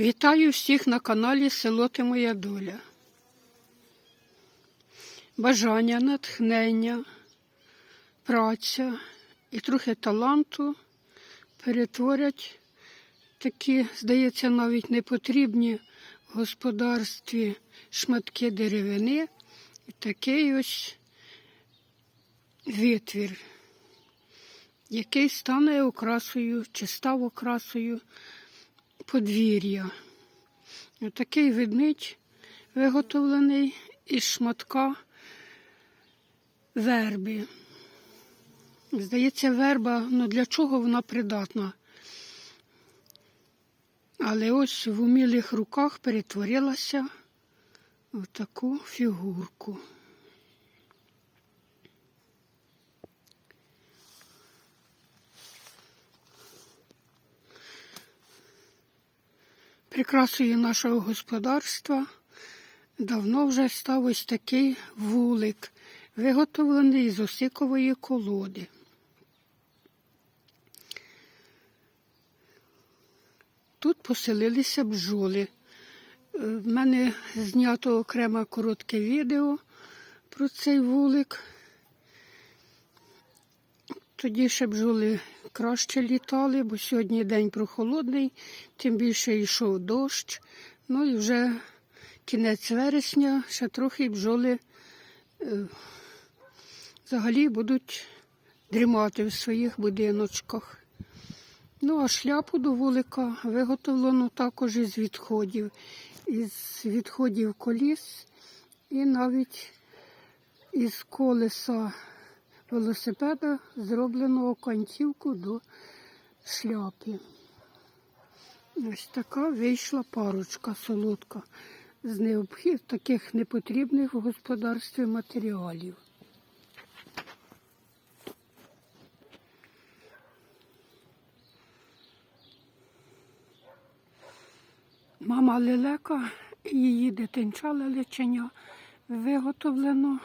Вітаю всіх на каналі Село Ти Моя Доля. Бажання, натхнення, праця і трохи таланту перетворять такі, здається, навіть непотрібні в господарстві шматки деревини і такий ось витвір, який стане окрасою чи став окрасою подвір'я. Такий ведмідь виготовлений із шматка верби. Здається, верба, ну для чого вона придатна? Але ось в умілих руках перетворилася в таку фігурку. Прикрасою нашого господарства давно вже став ось такий вулик, виготовлений з осикової колоди. Тут поселилися бджоли. В мене знято окреме коротке відео про цей вулик. Тоді ще бджоли краще літали, бо сьогодні день прохолодний, тим більше йшов дощ. Ну і вже кінець вересня, ще трохи бджоли е, взагалі будуть дрімати в своїх будиночках. Ну, а шляпу до вулика виготовлено також із відходів, із відходів коліс і навіть із колеса велосипеда зроблено концівку до шляпи. Ось така вийшла парочка солодка з необхід таких непотрібних в господарстві матеріалів. Мама лелека її дитинча лелечення виготовлено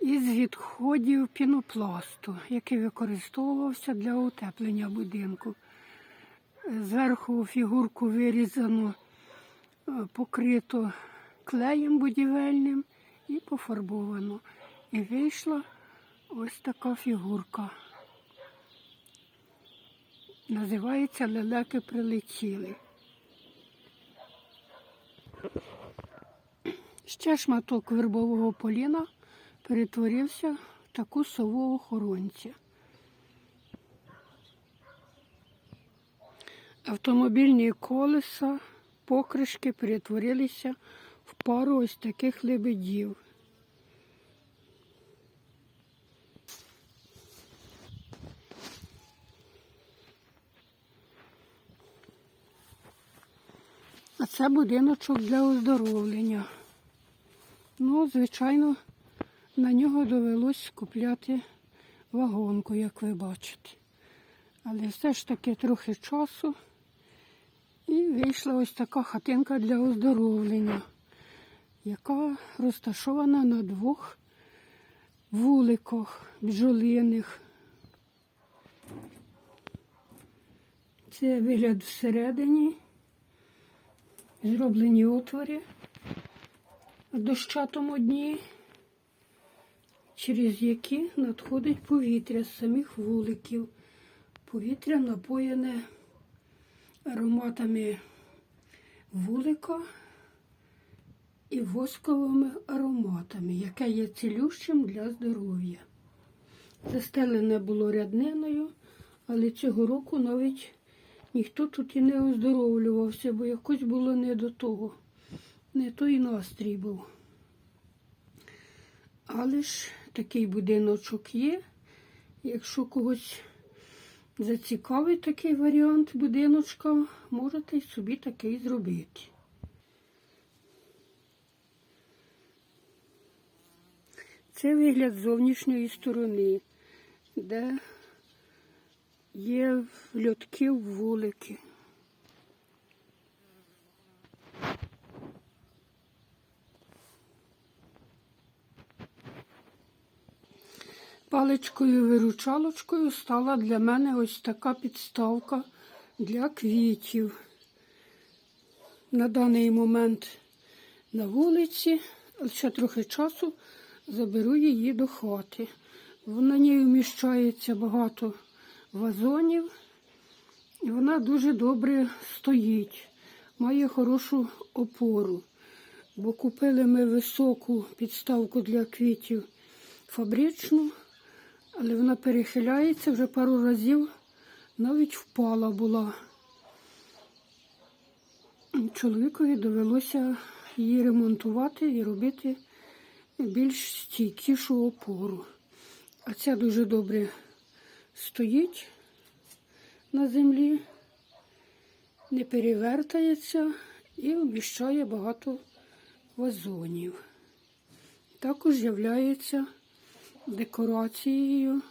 із відходів пінопласту, який використовувався для утеплення будинку. Зверху фігурку вирізано, е, покрито клеєм будівельним і пофарбовано. І вийшла ось така фігурка. Називається лелеки прилетіли. Ще шматок вербового поліна перетворився в таку сову охоронця. Автомобільні колеса, покришки перетворилися в пару ось таких лебедів. А це будиночок для оздоровлення. Ну, звичайно, на нього довелось купляти вагонку, як ви бачите. Але все ж таки трохи часу. І вийшла ось така хатинка для оздоровлення, яка розташована на двох вуликах бджолиних. Це вигляд всередині, зроблені отвори в дощатому дні через які надходить повітря з самих вуликів. Повітря напоєне ароматами вулика і восковими ароматами, яке є цілющим для здоров'я. Застелене було рядниною, але цього року навіть ніхто тут і не оздоровлювався, бо якось було не до того. Не той настрій був. Але ж такий будиночок є. Якщо когось зацікавить такий варіант будиночка, можете собі такий зробити. Це вигляд зовнішньої сторони, де є льотки вулики. Паличкою-виручалочкою стала для мене ось така підставка для квітів. на даний момент на вулиці, ще трохи часу заберу її до хати. На ній вміщається багато вазонів, і вона дуже добре стоїть, має хорошу опору. Бо купили ми високу підставку для квітів фабричну, але вона перехиляється вже пару разів, навіть впала була. Чоловікові довелося її ремонтувати і робити більш стійкішу опору. А ця дуже добре стоїть на землі, не перевертається і вміщає багато вазонів. Також являється декорацією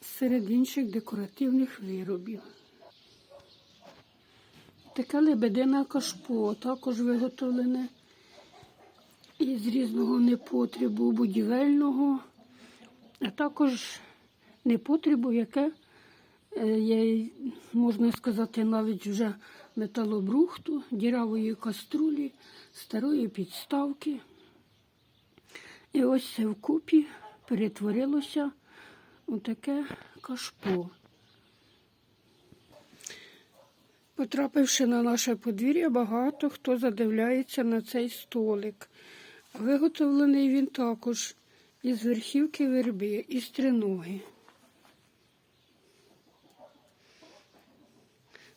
серед інших декоративних виробів. Таке лебедине кашпо також виготовлене із різного непотребу будівельного, а також непотребу, яке е, є, можна сказати, навіть вже металобрухту, діравої каструлі, старої підставки. І ось це вкупі перетворилося у таке кашпо. Потрапивши на наше подвір'я, багато хто задивляється на цей столик. Виготовлений він також із верхівки верби, із триноги.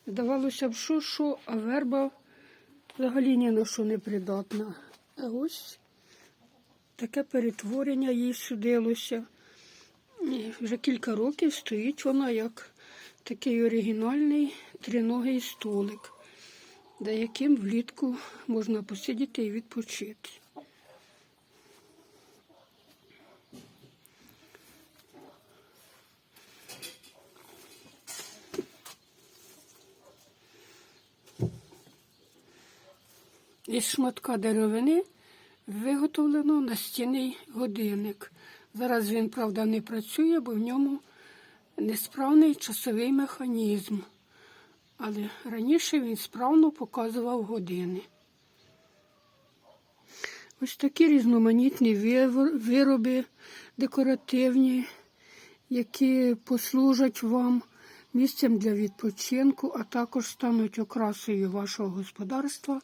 Здавалося б, що, що, а верба взагалі ні на що не придатна. А ось таке перетворення їй судилося. Вже кілька років стоїть вона як такий оригінальний триногий столик, за яким влітку можна посидіти і відпочити. Із шматка деревини виготовлено настінний годинник. Зараз він, правда, не працює, бо в ньому несправний часовий механізм. Але раніше він справно показував години. Ось такі різноманітні вироби декоративні, які послужать вам місцем для відпочинку, а також стануть окрасою вашого господарства,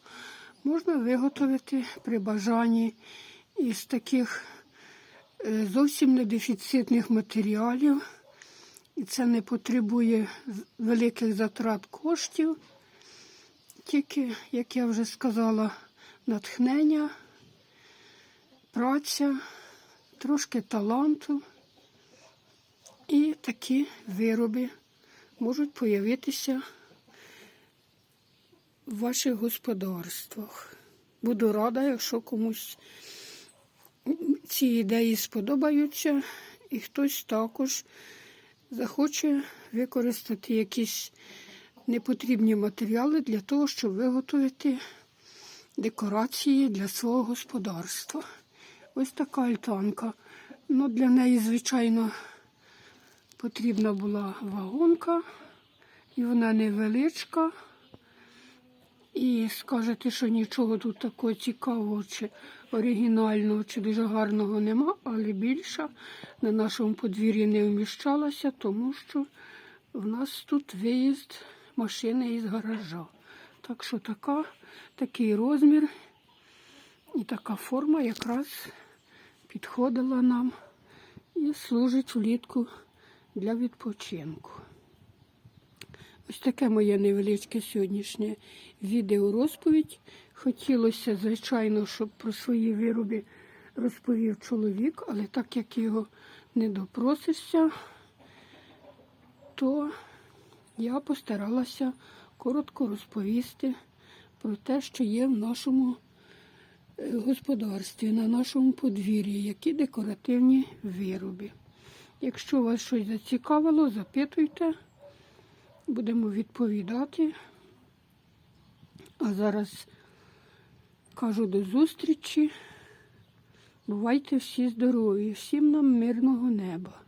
можна виготовити при бажанні із таких е, зовсім недефіцитних матеріалів. І це не потребує великих затрат коштів, тільки, як я вже сказала, натхнення, праця, трошки таланту. І такі вироби можуть появитися в ваших господарствах. Буду рада, якщо комусь ці ідеї сподобаються, і хтось також захоче використати якісь непотрібні матеріали для того, щоб виготовити декорації для свого господарства. Ось така альтанка. Ну, для неї, звичайно, потрібна була вагонка, і вона невеличка. І скажете, що нічого тут такого цікавого чи оригінального, чи дуже гарного нема, але більша на нашому подвір'ї не вміщалася, тому що в нас тут виїзд машини із гаража. Так що така, такий розмір і така форма якраз підходила нам і служить влітку для відпочинку. Ось таке моє невеличке сьогоднішнє відео розповідь. Хотілося, звичайно, щоб про свої вироби розповів чоловік, але так як його не допросишся, то я постаралася коротко розповісти про те, що є в нашому е, господарстві, на нашому подвір'ї, які декоративні вироби. Якщо вас щось зацікавило, запитуйте. Будемо відповідати. А зараз кажу до зустрічі. Бувайте всі здорові, всім нам мирного неба.